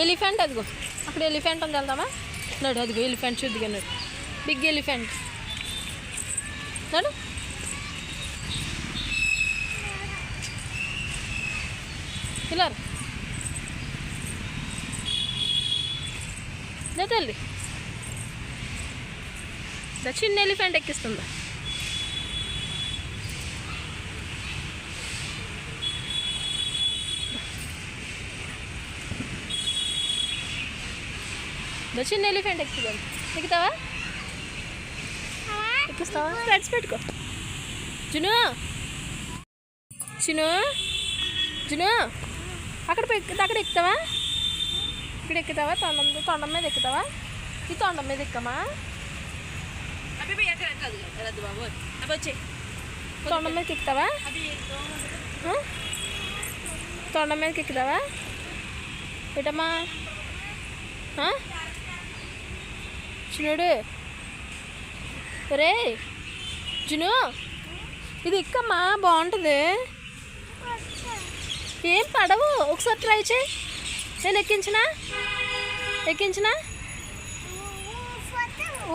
Elephant అదిగో. అక్కడ elephant ఉంది వెళ్దామా? నడు అదిగో ఎలిఫెంట్ చూద్దిగా నడు. Big elephant. నడు. ఇలా తల్లి. చిన్న ఎలిఫెంట్ ఎక్కిస్తుందా? దా చిన్న ఎలిఫెంట్ ఎక్కుదాం. ఎక్కుతావా? ఎక్కిస్తావా? స్పెట్స్ పెట్టుకో. జును! చిను! జును! అక్కడ అక్కడ ఎక్కుతావా? ఇక్కడ ఎక్కుతావా? తొండం తొండం మీద ఎక్కుతావా? ఈ తొండం మీద ఎక్కమా తొండం మీదకి ఎక్కుతావా? తొండం మీదకి ఎక్కుతావా? ఏటమ్మా? చిన్నోడు రే జును ఇది ఎక్కమ్మా? బాగుంటుంది. ఏం పడవు ఒకసారి ట్రై చేయి. నేను ఎక్కించినా? ఎక్కించినా?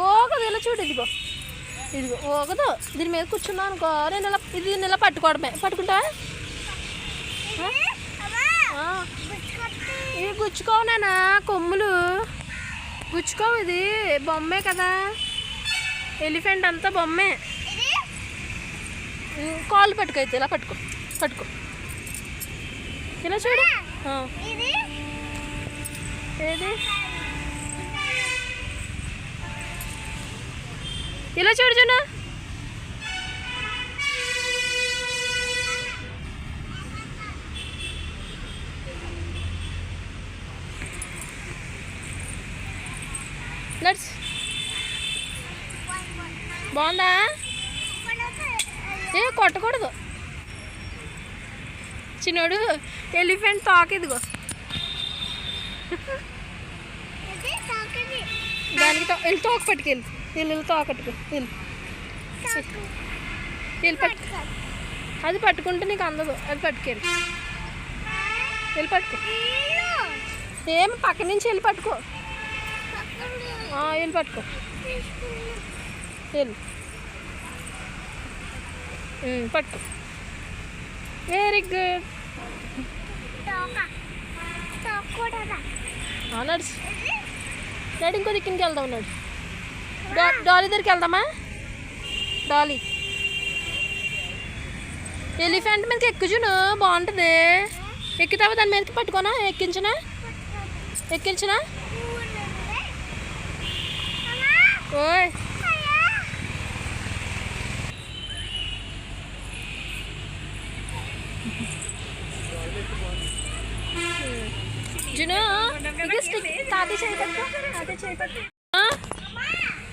ఓగదు ఇలా చూడు ఇదిగో. ఇదిగో ఓగదు. దీని మీద కూర్చున్నాను అనుకో. నేను ఇలా ఇది దీన్ని ఇలా పట్టుకోవడమే. పట్టుకుంటావా? ఇవి గుచ్చుకోవు నానా కొమ్ములు. గుచ్చుకోవు ఇది బొమ్మే కదా. ఎలిఫెంట్ అంతా బొమ్మే. కాలు పట్టుకో అయితే ఇలా పట్టుకో పట్టుకో. ఇలా చూడు. ఏది? ఇలా చూడు చూడు నట్స్ బాగుందా? ఏ కొట్టకూడదు. చిన్నోడు ఎలిఫెంట్ తాకిదిగో దానికి తో- వెళ్ళి తోక పట్టుకెళ్ళి వెళ్ళి. తోకట్టుకు పట్టుకో వెళ్ళి. వెళ్ళి అది పట్టుకుంటే నీకు అందదు. అది పట్టుకెళ్ళి వెళ్ళి పట్టుకో. ఏమి పక్క నుంచి వెళ్ళి పట్టుకో. వెళ్ళి పట్టుకో. వెళ్ళి పట్టుకో. వెరీ గుడ్ నడుచు. డాడీ ఇంకో దిక్కునికి వెళ్దాం నడు. డాలీ దగ్గరికి వెళ్దామా? డాలీ. ఎలిఫెంట్ మీదకి ఎక్కుచును బాగుంటుంది. ఎక్కుతావా? దాని మీదకి పట్టుకోనా? ఎక్కించనా? ఎక్కించనా? ఓయ్ జును ఇది స్టిక్ తాతి చేయి పట్టుకో తాతి చేయి పట్టుకో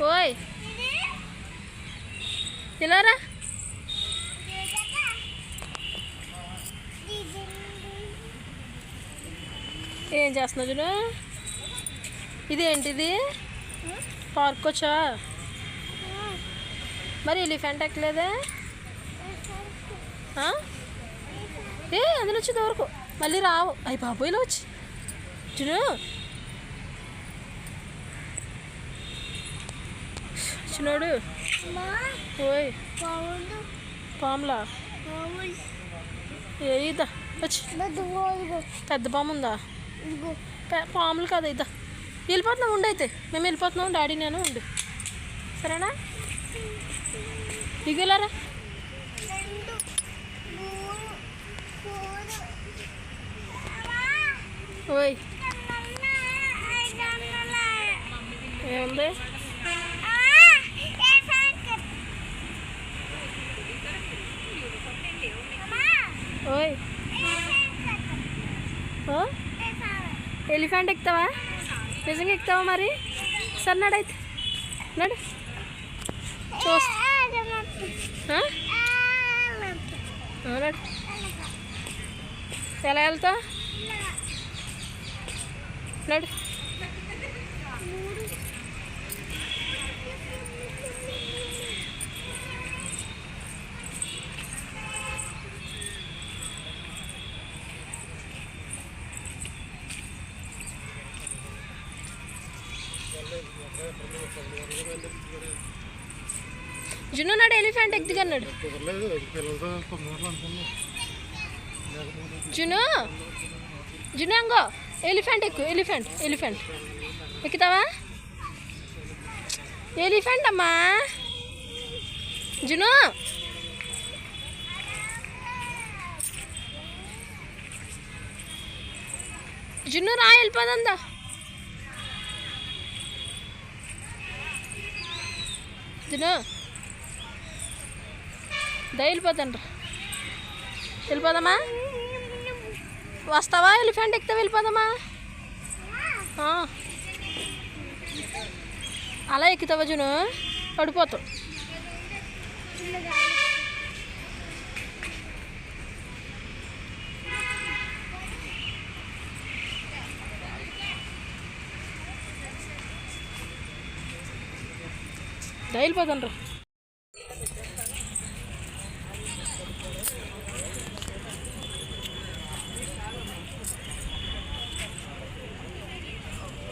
ఓయ్ ఇలా రా ఏం చేస్తున్నావు జును ఇదేంటిది పార్క్ వచ్చా? మరి ఎలిఫెంట్ ఎక్కలేదే? ఏ అందులో వచ్చి దూరకు మళ్ళీ రావు. అయ్యి బాబోయ్లో వచ్చి. జును చిన్నోడు. ఓయ్. పాములా? ఏ వచ్చి. పెద్ద పాము ఉందా? పాములు కాదు ఇద్దా వెళ్ళిపోతున్నాం ఉండైతే మేము వెళ్ళిపోతున్నాం డాడీ నేను ఉండు. సరేనా? దిగులారా ఓయ్. ఏముంది? ఓయ్. ఎలిఫెంట్ ఎక్కుతావా? నిజంగా ఎక్కుతావా మరి? సరే నడైతే నడు. చూస్తా. ఎలా వెళ్తా నడు. జున్ను నాడు ఎలిఫెంట్ ఎక్కుతున్నాడు జును జును అంగో ఎలిఫెంట్ ఎక్కు ఎలిఫెంట్ ఎలిఫెంట్. ఎక్కుతావా? ఎలిఫెంట్ అమ్మా. జును జున్ను రా వెళ్ళిపోదందా జును దయలిపోతాను వెళ్ళిపోతాను వెళ్ళిపోదామా? వస్తావా? ఎలిఫెంట్ ఎక్కితే వెళ్ళిపోదామా? అలా ఎక్కుతావా జును? పడిపోతావు. వెళ్ళిపోతాను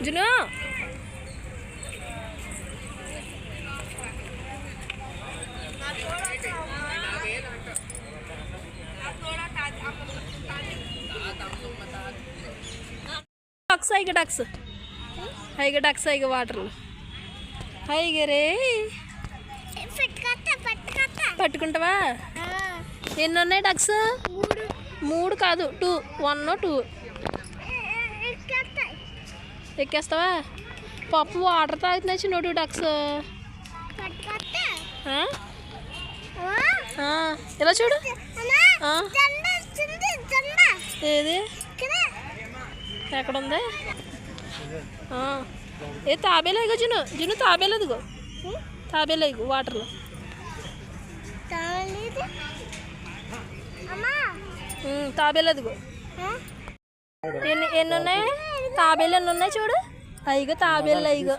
జును డక్స్ హైగా డక్స్ హైగా డక్స్ హైగా వాటర్లు. హైగా రే పట్టుకుంటావా? ఎన్ని ఉన్నాయి డక్స్ మూడు. కాదు టూ. One two ఎక్కేస్తావా? పప్పు వాటర్ తాగుతున్నాయి చిన్నోడు డక్స్ ఇలా చూడు? ఏది? ఎక్కడుంది? ఏ తాబేలేగో జును. జును తాబేలేదుగో తాబేలేగు వాటర్లో. తాబేలేదుగో ఎన్ని ఎన్ని ఉన్నాయి తాబేలు ఎన్ని ఉన్నాయి చూడు? అయిగో తాబేలు అయిగో.